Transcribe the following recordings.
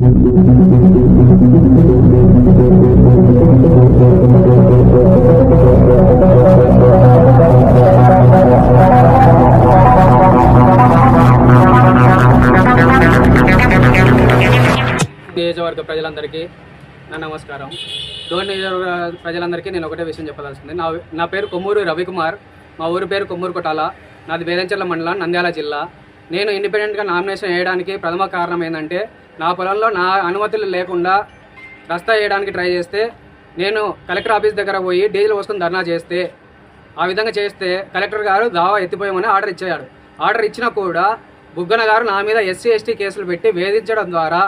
నియోజకవర్గ ప్రజలందరికీ నా నమస్కారం. డోన్ నియోజకవర్గ ప్రజలందరికీ నేను ఒకటే విషయం చెప్పదలుచుకుంది. నా నా పేరు కొమ్మూరు రవికుమార్. మా ఊరి పేరు కొమ్మూరు కొట్టాల. నాది బేదంచెర్ల మండలం నంద్యాల జిల్లా. నేను ఇండిపెండెంట్గా నామినేషన్ వేయడానికి ప్రథమ కారణం ఏంటంటే నా పొలంలో నా అనుమతులు లేకుండా రస్తా వేయడానికి ట్రై చేస్తే నేను కలెక్టర్ ఆఫీస్ దగ్గర పోయి డీజిల్ పోసుకొని ధర్నా చేస్తే ఆ విధంగా చేస్తే కలెక్టర్ గారు దావా ఎత్తిపోయామని ఆర్డర్ ఇచ్చాడు. ఆర్డర్ ఇచ్చినా కూడా బుగ్గన గారు నా మీద ఎస్సీ ఎస్టీ కేసులు పెట్టి వేధించడం ద్వారా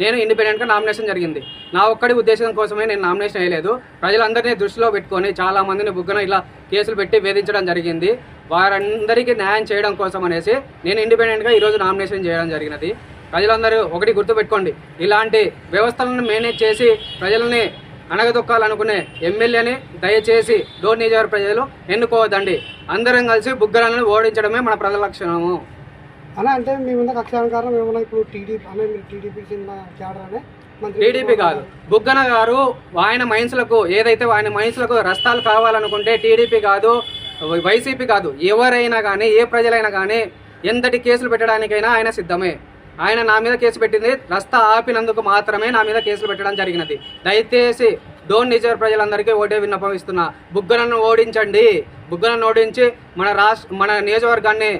నేను ఇండిపెండెంట్గా నామినేషన్ జరిగింది. నా ఒక్కడి ఉద్దేశం కోసమే నేను నామినేషన్ వేయలేదు. ప్రజలందరినీ దృష్టిలో పెట్టుకొని చాలా మందిని బుగ్గన ఇలా కేసులు పెట్టి వేధించడం జరిగింది. వారందరికీ న్యాయం చేయడం కోసం అనేసి నేను ఇండిపెండెంట్గా ఈరోజు నామినేషన్ చేయడం జరిగినది. ప్రజలందరూ ఒకటి గుర్తుపెట్టుకోండి. ఇలాంటి వ్యవస్థలను మేనేజ్ చేసి ప్రజల్ని అణగదొక్కాలనుకునే ఎమ్మెల్యేని దయచేసి డోర్ నియోజకవర్గ ప్రజలు ఎన్నుకోవద్దండి. అందరం కలిసి బుగ్గలను ఓడించడమే మన ప్రజల లక్షణము. అలా అంటే మీ మీద కక్షాల కారణం ఏమన్నా ఇప్పుడు టీడీపీ అనే మీరు టీడీపీ చెందిన క్యాడర్ అనే మంత్రి టీడీపీ కాదు. బుగ్గన గారు ఆయన మైన్స్లకు ఏదైతే ఆయన మైన్స్లకు రస్తాలు కావాలనుకుంటే టీడీపీ కాదు వైసీపీ కాదు ఎవరైనా కానీ ఏ ప్రజలైనా కానీ ఎంతటి కేసులు పెట్టడానికైనా ఆయన సిద్ధమే. ఆయన నా మీద కేసు పెట్టింది. రస్తా ఆపినందుకు మాత్రమే నా మీద కేసులు పెట్టడం జరిగినది. దయచేసి డోన్ నిజర్ ప్రజలందరికీ ఓటే విన్నపం ఇస్తున్నా. బుగ్గనను ఓడించండి. బుగ్గనను ఓడించి మన రాష్ట్ర మన నియోజకవర్గాన్ని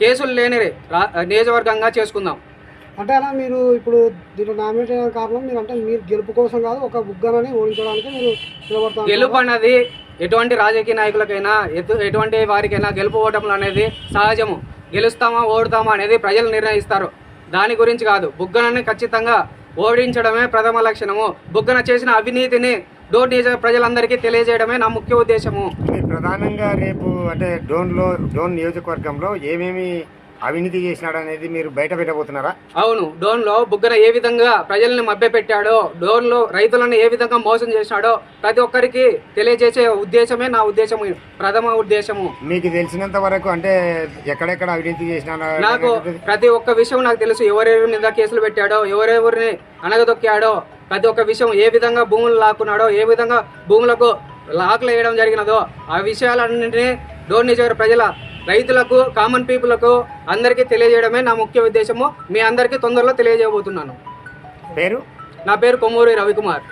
కేసులు లేని రా- నియోజకవర్గంగా చేసుకుందాం. అంటే అలా మీరు ఇప్పుడు దీంట్లో నామినేట్ అయిన కారణం మీరు అంటే మీరు గెలుపు కోసం కాదు ఒక బుగ్గనని ఓడించడానికి మీరు నిలబడతారు. గెలుపు అన్నది ఎటువంటి రాజకీయ నాయకులకైనా ఎటు- ఎటువంటి వారికైనా గెలుపు ఓటములు అనేది సహజము. గెలుస్తామా ఓడుతామా అనేది ప్రజలు నిర్ణయిస్తారు. దాని గురించి కాదు. బుగ్గనని ఖచ్చితంగా ఓడించడమే ప్రథమ లక్షణము. బుగ్గన చేసిన అవినీతిని డోర్ నియోజక ప్రజలందరికీ తెలియజేయడమే నా ముఖ్య ఉద్దేశము. ప్రధానంగా రేపు అంటే డోన్లో డోన్ నియోజకవర్గంలో ఏమేమి అవినీతి చేసినాడు అనేది మీరు బయట పెట్టబోతున్నారా? అవును డోన్లో బుగ్గన ఏ విధంగా ప్రజల్ని మభ్యపెట్టాడో డోన్లో రైతులను ఏ విధంగా మోసం చేసినాడో ప్రతి ఒక్కరికి తెలియజేసే ఉద్దేశమే నా ఉద్దేశము ప్రథమ ఉద్దేశము. మీకు తెలిసినంత వరకు అంటే ఎక్కడెక్కడ అవినీతి చేసినాడు నాకు ప్రతి ఒక్క విషయం నాకు తెలుసు ఎవరెవరి మీద కేసులు పెట్టాడో ఎవరెవరిని అనగదొక్కాడో ప్రతి ఒక్క విషయం ఏ విధంగా భూములు లాక్కున్నాడో ఏ విధంగా భూములకు లాక్లు వేయడం జరిగినదో ఆ విషయాలన్నింటినీ డోర్ నియోజకవర్గ ప్రజల రైతులకు కామన్ పీపుల్కు అందరికీ తెలియజేయడమే నా ముఖ్య ఉద్దేశము. మీ అందరికీ తొందరలో తెలియజేయబోతున్నాను. పేరు? నా పేరు కొమ్మూరి రవికుమార్.